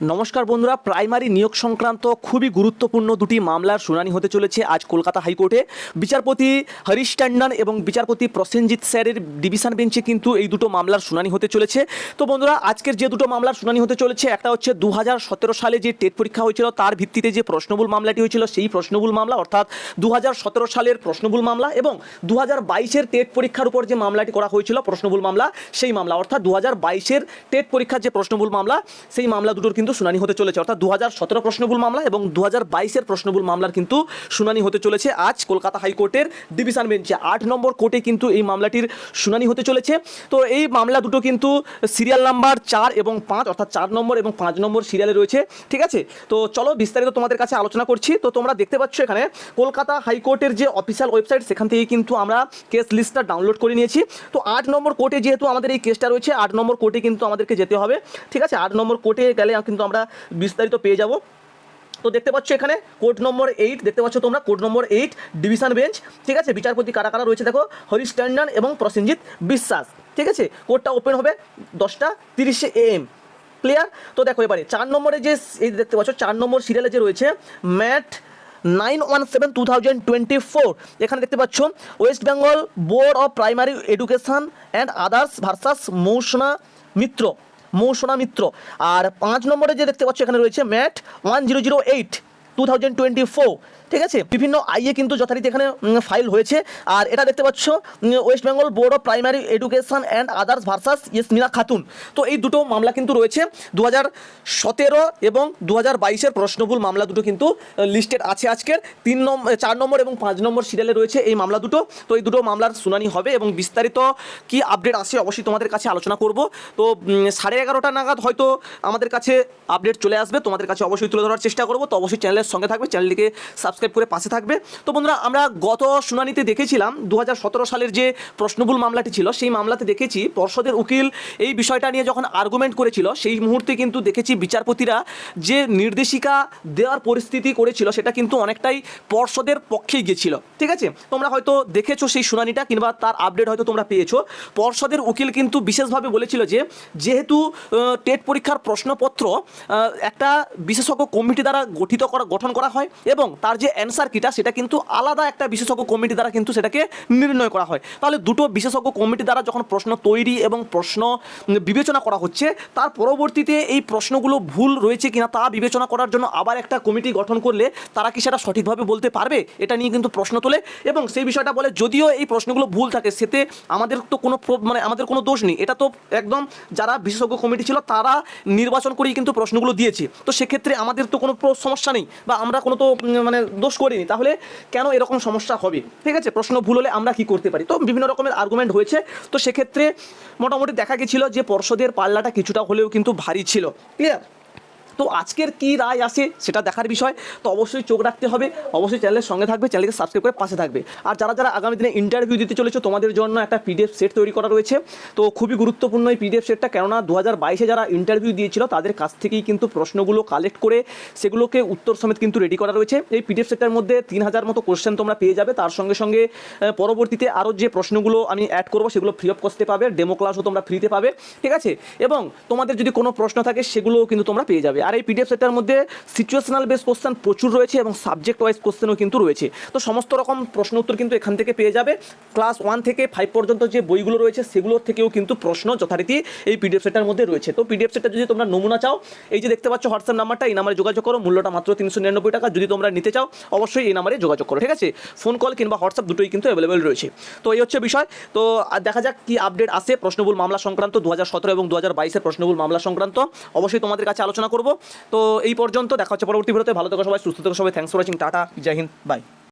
নমস্কার বন্ধুরা, প্রাইমারি নিয়োগ সংক্রান্ত খুবই গুরুত্বপূর্ণ দুটি মামলার শুনানি হতে চলেছে আজ কলকাতা হাইকোর্টে। বিচারপতি হরিশ ট্যান্ডন এবং বিচারপতি প্রসেনজিৎ স্যারের ডিভিশন বেঞ্চে কিন্তু এই দুটো মামলার শুনানি হতে চলেছে। তো বন্ধুরা, আজকের যে দুটো মামলার শুনানি হতে চলেছে, একটা হচ্ছে দু হাজার সতেরো সালে যে টেট পরীক্ষা হয়েছিল, তার ভিত্তিতে যে প্রশ্নবুল মামলাটি হয়েছিল, সেই প্রশ্নবুল মামলা, অর্থাৎ দু হাজার সতেরো সালের প্রশ্নবুল মামলা এবং দু হাজার টেট পরীক্ষার উপর যে মামলাটি করা হয়েছিল, প্রশ্নবুল মামলা, সেই মামলা, অর্থাৎ দু হাজার টেট পরীক্ষার যে প্রশ্নবুল মামলা, সেই মামলা দুটোর কিন্তু শুনানি হতে চলেছে। অর্থাৎ দু হাজার সতেরো প্রশ্নবুল মামলা এবং দু হাজার বাইশের প্রশ্নবুল মামলার কিন্তু শুনানি হতে চলেছে। আজ কলকাতা হাইকোর্টের ডিভিশন বেঞ্চে আট নম্বর কোর্টে কিন্তু এই মামলাটির শুনানি হতে চলেছে। তো এই মামলা দুটো কিন্তু সিরিয়াল নাম্বার চার এবং পাঁচ, অর্থাৎ চার নম্বর এবং পাঁচ নম্বর সিরিয়ালে রয়েছে। ঠিক আছে? তো চলো বিস্তারিত তোমাদের কাছে আলোচনা করছি। তো তোমরা দেখতে পাচ্ছ এখানে কলকাতা হাইকোর্টের যে অফিসিয়াল ওয়েবসাইট, সেখান থেকে কিন্তু আমরা কেস লিস্টটা ডাউনলোড করে নিয়েছি। তো আট নম্বর কোর্টে যেহেতু আমাদের এই কেসটা রয়েছে, আট নম্বর কোর্টে কিন্তু আমাদেরকে যেতে হবে। ঠিক আছে? আট নম্বর কোর্টে গেলে কিন্তু আমরা বিস্তারিত পেয়ে যাব। তো দেখতে পাচ্ছ এখানে কোর্ট নম্বর এইট, দেখতে পাচ্ছ তোমরা court number eight, division bench. ঠিক আছে, বিচারপতি কারা কারা রয়েছে দেখো, হরিশ ট্যান্ডন এবং প্রসেনজিৎ বিশ্বাস। ঠিক আছে কোর্টটা ওপেন হবে দশটা তিরিশে এম ক্লিয়ার তো দেখো এবারে, চার নম্বরে যে এই দেখতে পাচ্ছ, চার নম্বর সিরিয়ালে যে রয়েছে, MAT nine one seven two thousand twenty four. এখানে দেখতে পাচ্ছ, West Bengal Board of Primary Education and others versus Mousuna Mitra. Mousuna Mitra. আর পাঁচ নম্বরে যে দেখতে পাচ্ছ এখানে রয়েছে MAT one zero zero eight, two thousand twenty four. ঠিক আছে? বিভিন্ন আইএ কিন্তু যথারীতি এখানে ফাইল হয়েছে। আর এটা দেখতে পাচ্ছ West Bengal Board of Primary Education and others versus Ismina Khatun তো এই দুটো মামলা কিন্তু রয়েছে। দু হাজার সতেরো এবং দু হাজার বাইশের প্রশ্নবুল মামলা দুটো কিন্তু লিস্টেড আছে আজকের। তিন নম্বর চার নম্বর এবং পাঁচ নম্বর সিরিয়ালে রয়েছে এই মামলা দুটো। তো এই দুটো মামলার শুনানি হবে এবং বিস্তারিত কি আপডেট আসে অবশ্যই তোমাদের কাছে আলোচনা করব। তো সাড়ে এগারোটা নাগাদ হয়তো আমাদের কাছে আপডেট চলে আসবে। তোমাদের কাছে অবশ্যই তুলে ধরার চেষ্টা করব। তো অবশ্যই চ্যানেলের সঙ্গে থাকবে। চ্যানেলটিকে সাবস্ক্রাইব করে পাশে থাকবে। তো বন্ধুরা, আমরা গত শুনানিতে দেখেছিলাম দু হাজার সতেরো সালের যে প্রশ্নবুল মামলাটি ছিল, সেই মামলাতে দেখেছি পর্ষদের উকিল এই বিষয়টা নিয়ে যখন আর্গুমেন্ট করেছিল, সেই মুহূর্তে কিন্তু দেখেছি বিচারপতিরা যে নির্দেশিকা দেওয়ার পরিস্থিতি করেছিল, সেটা কিন্তু অনেকটাই পর্ষদের পক্ষেই গিয়েছিল ঠিক আছে? তোমরা হয়তো দেখেছ সেই শুনানিটা, কিংবা তার আপডেট হয়তো তোমরা পেয়েছ। পর্ষদের উকিল কিন্তু বিশেষভাবে বলেছিল যে, যেহেতু টেট পরীক্ষার প্রশ্নপত্র একটা বিশেষজ্ঞ কমিটি দ্বারা গঠিত করা, গঠন করা হয়, এবং তার যে অ্যান্সার কিটা, সেটা কিন্তু আলাদা একটা বিশেষজ্ঞ কমিটি দ্বারা কিন্তু সেটাকে নির্ণয় করা হয়। তাহলে দুটো বিশেষজ্ঞ কমিটি দ্বারা যখন প্রশ্ন তৈরি এবং প্রশ্ন বিবেচনা করা হচ্ছে, তার পরবর্তীতে এই প্রশ্নগুলো ভুল রয়েছে কিনা তা বিবেচনা করার জন্য আবার একটা কমিটি গঠন করলে তারা কি সেটা সঠিকভাবে বলতে পারবে? এটা নিয়ে কিন্তু প্রশ্ন তোলে এবং সেই বিষয়টা বলে, যদিও এই প্রশ্নগুলো ভুল থাকে, সেতে আমাদের তো কোনো মানে আমাদের কোনো দোষ নেই। এটা তো একদম যারা বিশেষজ্ঞ কমিটি ছিল, তারা নির্বাচন করেই কিন্তু প্রশ্নগুলো দিয়েছে। তো সেক্ষেত্রে আমাদের তো কোনো সমস্যা নেই বা আমরা কোনো তো মানে দোষ করিনি, তাহলে কেন এরকম সমস্যা হবে? ঠিক আছে, প্রশ্ন ভুল হলে আমরা কি করতে পারি? তো বিভিন্ন রকমের আর্গুমেন্ট হয়েছে, তো সেক্ষেত্রে মোটামুটি দেখা গেছিল যে পর্ষদের পাল্লাটা কিছুটা হলেও কিন্তু ভারী ছিল। ক্লিয়ার তো আজকের কি রায় আসে সেটা দেখার বিষয়, তো অবশ্যই চোখ রাখতে হবে। অবশ্যই চ্যানেলের সঙ্গে থাকবে চ্যানেলকে সাবস্ক্রাইব করে পাশে থাকবে। আর যারা যারা আগামী দিনে ইন্টারভিউ দিতে চলেছে, তোমাদের জন্য একটা পিডিএফ সেট তৈরি করা রয়েছে। তো খুবই গুরুত্বপূর্ণ এই পিডিএফ সেটটা কেননা দু হাজার বাইশে যারা ইন্টারভিউ দিয়েছিল, তাদের কাছ থেকেই কিন্তু প্রশ্নগুলো কালেক্ট করে সেগুলোকে উত্তর সমেত কিন্তু রেডি করা রয়েছে। এই পিডিএফ সেটটার মধ্যে তিন হাজার মতো কোশ্চেন তোমরা পেয়ে যাবে। তার সঙ্গে সঙ্গে পরবর্তীতে আরও যে প্রশ্নগুলো আমি অ্যাড করব, সেগুলো ফ্রি অফ কস্টে পাবে। ডেমো ক্লাসও তোমরা ফ্রিতে পাবে। ঠিক আছে? এবং তোমাদের যদি কোনো প্রশ্ন থাকে, সেগুলোও কিন্তু তোমরা পেয়ে যাবে। আর এই পিডিএফ সেটটার মধ্যে সিচুয়েশনাল বেস কোশ্চেন প্রচুর রয়েছে এবং সাবজেক্ট ওয়াইজ কোশ্চেনও কিন্তু রয়েছে। তো সমস্ত রকম প্রশ্ন উত্তর কিন্তু এখান থেকে পেয়ে যাবে। ক্লাস ওয়ান থেকে ফাইভ পর্যন্ত যে বইগুলো রয়েছে, সেগুলোর থেকেও কিন্তু প্রশ্ন যথারীতি এই পিডিএফ সেটটার মধ্যে রয়েছে। তো পিডিএফ সেটটা যদি তোমরা নমুনা চাও, এই যে দেখতে পাচ্ছ হোয়াটসঅ্যাপ নাম্বারটা, এই নাম্বারে যোগাযোগ করো। মূল্যটা মাত্র তিনশো নিরানব্বই টাকা। যদি তোমরা নিতে চাও, অবশ্যই এই নাম্বারে যোগাযোগ করো। ঠিক আছে? ফোন কল কিংবা হোয়াটসঅ্যাপ দুটোই কিন্তু অ্যাভেলেবেল রয়েছে। তো এই হচ্ছে বিষয়। তো দেখা যাক কি আপডেট আসে প্রশ্নবুল মামলা সংক্রান্ত দু হাজার সতেরো এবং দু হাজার বাইশের প্রশ্নবুল মামলা সংক্রান্ত। অবশ্যই তোমাদের কাছে আলোচনা করব। তো এই পর্যন্ত, দেখা হচ্ছে পরবর্তী ভিডিওতে। ভালো থেকো সবাই, সুস্থ থেকো সবাই। থ্যাংকস ফর ওয়াচিং টাটা, জয় হিন্দ বাই